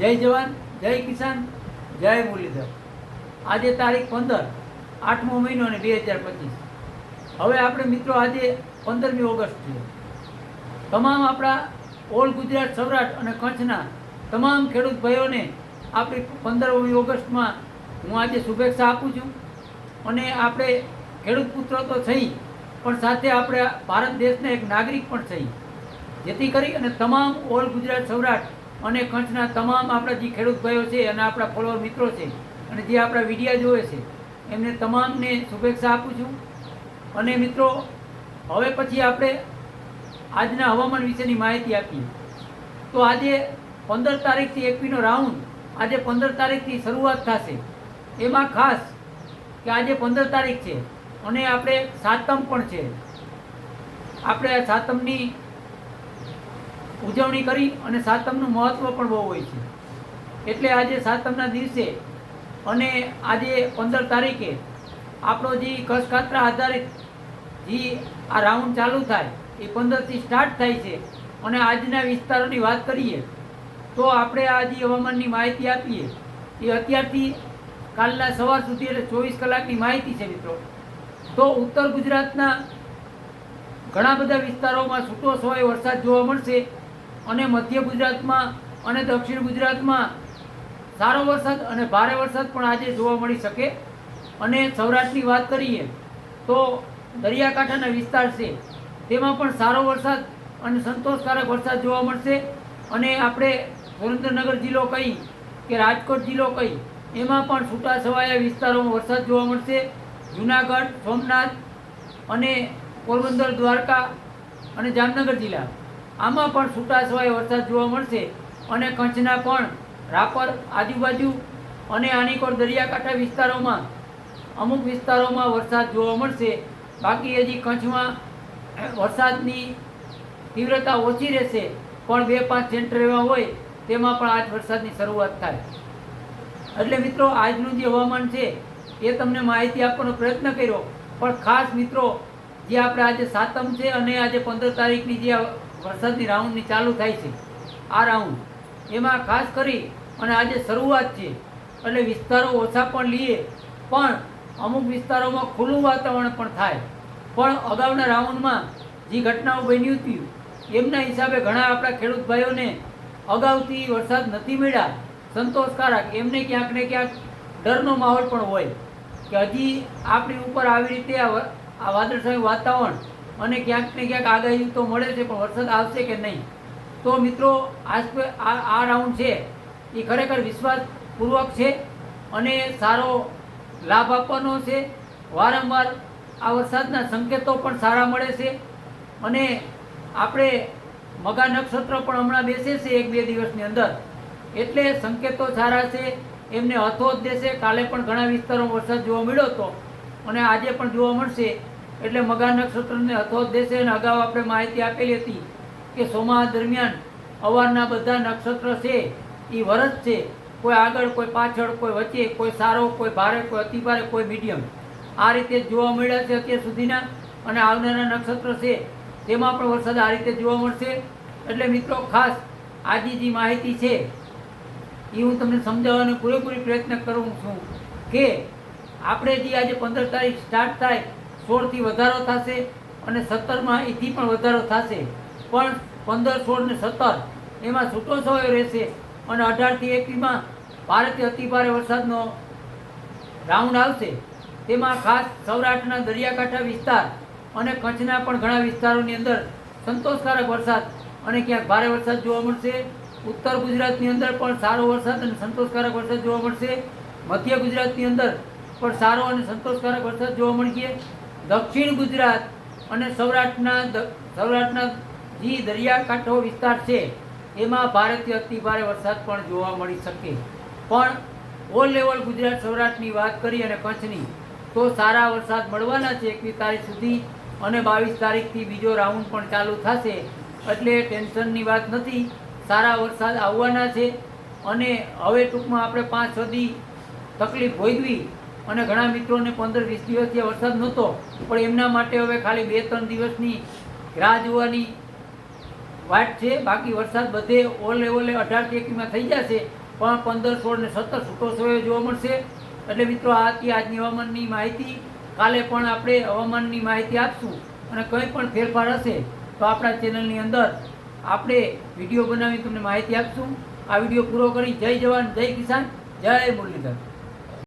જય જવાન, જય કિસાન, જય મુરલીધર. આજે તારીખ પંદર, આઠમો મહિનો અને બે હજાર પચીસ. હવે આપણે મિત્રો આજે પંદરમી ઓગસ્ટ છે. તમામ આપણા ઓલ ગુજરાત સૌરાષ્ટ્ર અને કચ્છના તમામ ખેડૂત ભાઈઓને આપણી પંદરમી ઓગસ્ટમાં હું આજે શુભેચ્છા આપું છું. અને આપણે ખેડૂત પુત્ર તો થઈ, પણ સાથે આપણે ભારત દેશના એક નાગરિક પણ થઈ. જેથી કરી અને તમામ ઓલ ગુજરાત સૌરાષ્ટ્ર અને કચ્છના તમામ આપણા જે ખેડૂત ભાઈઓ છે અને આપણા ફોલોવર મિત્રો છે અને જે આપણા વિડીયા જોવે છે, એમને તમામને શુભેચ્છા આપું છું. અને મિત્રો, હવે પછી આપણે આજના હવામાન વિશેની માહિતી આપીએ. તો આજે પંદર તારીખથી એકવીનો રાઉન્ડ, આજે પંદર તારીખથી શરૂઆત થશે. એમાં ખાસ કે આજે પંદર તારીખ છે અને આપણે સાતમ પણ છે. આપણે સાતમની ઉજવણી કરી અને સાતમનું મહત્ત્વ પણ બહુ હોય છે. એટલે આજે સાતમના દિવસે અને આજે પંદર તારીખે આપણો જે કસકાત્રા આધારિત જે આ રાઉન્ડ ચાલુ થાય, એ પંદરથી સ્ટાર્ટ થાય છે. અને આજના વિસ્તારોની વાત કરીએ તો આપણે આ જે હવામાનની માહિતી આપીએ, એ અત્યારથી કાલના સવાર સુધી એટલે ચોવીસ કલાકની માહિતી છે મિત્રો. તો ઉત્તર ગુજરાતના ઘણા બધા વિસ્તારોમાં છૂટો સવાય વરસાદ જોવા મળશે. અને મધ્ય ગુજરાતમાં અને દક્ષિણ ગુજરાતમાં સારો વરસાદ અને ભારે વરસાદ પણ આજે જોવા મળી શકે. અને સૌરાષ્ટ્રની વાત કરીએ તો દરિયાકાંઠાના વિસ્તાર છે, તેમાં પણ સારો વરસાદ અને સંતોષકારક વરસાદ જોવા મળશે. અને આપણે સુરેન્દ્રનગર જિલ્લો કહી કે રાજકોટ જિલ્લો કહી એમાં પણ છૂટાછવાયા વિસ્તારોમાં વરસાદ જોવા મળશે. જુનાગઢ, સોમનાથ અને પોરબંદર, દ્વારકા અને જામનગર જિલ્લા. આમાં પણ છૂટાછવાયો વરસાદ જોવા મળશે અને કચ્છના પણ રાપર આજુબાજુ અને આનીકોર દરિયાકાંઠા વિસ્તારોમાં અમુક વિસ્તારોમાં વરસાદ જોવા મળશે. બાકી હજી કચ્છમાં વરસાદની તીવ્રતા ઓછી રહેશે, પણ બે પાંચ સેન્ટર એવા હોય તેમાં પણ આજ વરસાદની શરૂઆત થાય. એટલે મિત્રો, આજનું જે હવામાન છે એ તમને માહિતી આપવાનો પ્રયત્ન કર્યો. પણ ખાસ મિત્રો, જે આપણે આજે સાતમ છે અને આજે પંદર તારીખની જે વરસાદની રાઉન્ડની ચાલુ થાય છે. આ રાઉન્ડ એમાં ખાસ કરી અને આજે શરૂઆત છે. એટલે વિસ્તારો ઓછા પણ લઈએ પણ અમુક વિસ્તારોમાં ખુલ્લું વાતાવરણ પણ થાય. પણ અગાઉના રાઉન્ડમાં જે ઘટનાઓ બની હતી, એમના હિસાબે ઘણા આપણા ખેડૂત ભાઈઓને અગાઉથી વરસાદ નથી મળ્યા. સંતોષકારક, એમને ક્યાંક ને ક્યાંક ડરનો માહોલ પણ હોય કે હજી આપણી ઉપર આવી રીતે આ વાદળછાયું વાતાવરણ અને ક્યાંક ને ક્યાંક આગાહી તો મળે છે, પણ વરસાદ આવશે કે નહીં? તો મિત્રો, આજ આ રાઉન્ડ છે એ ખરેખર વિશ્વાસપૂર્વક છે અને સારો લાભ આપવાનો છે. વારંવાર આ વરસાદના સંકેતો પણ સારા મળે છે અને આપણે મગા નક્ષત્ર પણ હમણાં બેસે છે એક બે દિવસની અંદર. એટલે સંકેતો સારા છે, એમને હથો દેશે. કાલે પણ ઘણા વિસ્તારોમાં વરસાદ જોવા મળ્યો હતો અને આજે પણ જોવા મળશે. એટલે મગા નક્ષત્રને જ દેશે અને અગાઉ આપણે માહિતી આપેલી હતી કે સોમા દરમિયાન અવારના બધા નક્ષત્ર છે, એ વરસ છે. કોઈ આગળ, કોઈ પાછળ, કોઈ વચ્ચે, કોઈ સારો, કોઈ ભારે, કોઈ અતિ ભારે, કોઈ મીડિયમ. આ રીતે જોવા મળ્યા છે અત્યાર સુધીના અને આવનારા નક્ષત્ર છે, તેમાં પણ વરસાદ આ રીતે જોવા મળશે. એટલે મિત્રો, ખાસ આજની જે માહિતી છે, એ હું તમને સમજાવવાનો પૂરેપૂરી પ્રયત્ન કરું છું કે આપણે જે આજે પંદર તારીખ સ્ટાર્ટ થાય સોળથી વધારો થશે અને સત્તરમાં એથી પણ વધારો થશે. પણ પંદર, સોળ ને સત્તર એમાં છૂટો છવાયો રહેશે અને અઢારથી એકવીસમાં ભારતે અતિ ભારે વરસાદનો રાઉન્ડ આવશે. તેમાં ખાસ સૌરાષ્ટ્રના દરિયાકાંઠા વિસ્તાર અને કચ્છના પણ ઘણા વિસ્તારોની અંદર સંતોષકારક વરસાદ અને ક્યાંક ભારે વરસાદ જોવા મળશે. ઉત્તર ગુજરાતની અંદર પણ સારો વરસાદ અને સંતોષકારક વરસાદ જોવા મળશે. મધ્ય ગુજરાતની અંદર પણ સારો અને સંતોષકારક વરસાદ જોવા મળશે દક્ષિણ ગુજરાત અને સૌરાષ્ટ્રના સૌરાષ્ટ્રના જે દરિયાકાંઠો વિસ્તાર છે, એમાં ભારતીય અતિભારે વરસાદ પણ જોવા મળી શકે. પણ ઓલ લેવલ ગુજરાત, સૌરાષ્ટ્રની વાત કરી અને કચ્છની, તો સારા વરસાદ મળવાના છે એકવીસ તારીખ સુધી અને બાવીસ તારીખથી બીજો રાઉન્ડ પણ ચાલુ થશે. એટલે ટેન્શનની વાત નથી, સારા વરસાદ આવવાના છે અને હવે ટૂંકમાં આપણે પાંચ સુધી તકલીફ ભોગવી અને ઘણા મિત્રોને પંદર વીસ દિવસથી વરસાદ નહોતો, પણ એમના માટે હવે ખાલી બે ત્રણ દિવસની રાહ જોવાની વાત છે. બાકી વરસાદ બધે ઓલ લેવલે અઢાર એકીમાં થઈ જશે, પણ પંદર, સોળ ને સત્તર છૂટો છવાયો જોવા મળશે. એટલે મિત્રો, આ હતી આજની હવામાનની માહિતી. કાલે પણ આપણે હવામાનની માહિતી આપશું અને કંઈ પણ ફેરફાર હશે તો આપણા ચેનલની અંદર આપણે વીડિયો બનાવી તમને માહિતી આપશું. આ વીડિયો પૂરો કરી જય જવાન, જય કિસાન, જય મુરલીધર.